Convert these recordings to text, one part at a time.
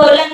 hola.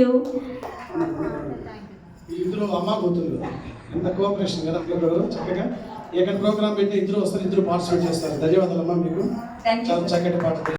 You ఇద్దరు అమ్మ కూతురు ఎంత కోఆపరేషన్ కదా పిల్లలు చక్కగా ఎక్కడ ప్రోగ్రామ్ పెట్టి ఇద్దరు వస్తారు ఇద్దరు పార్టిసిపేట్ చేస్తారు. ధన్యవాదాలు అమ్మ మీకు చక్కటి పాట.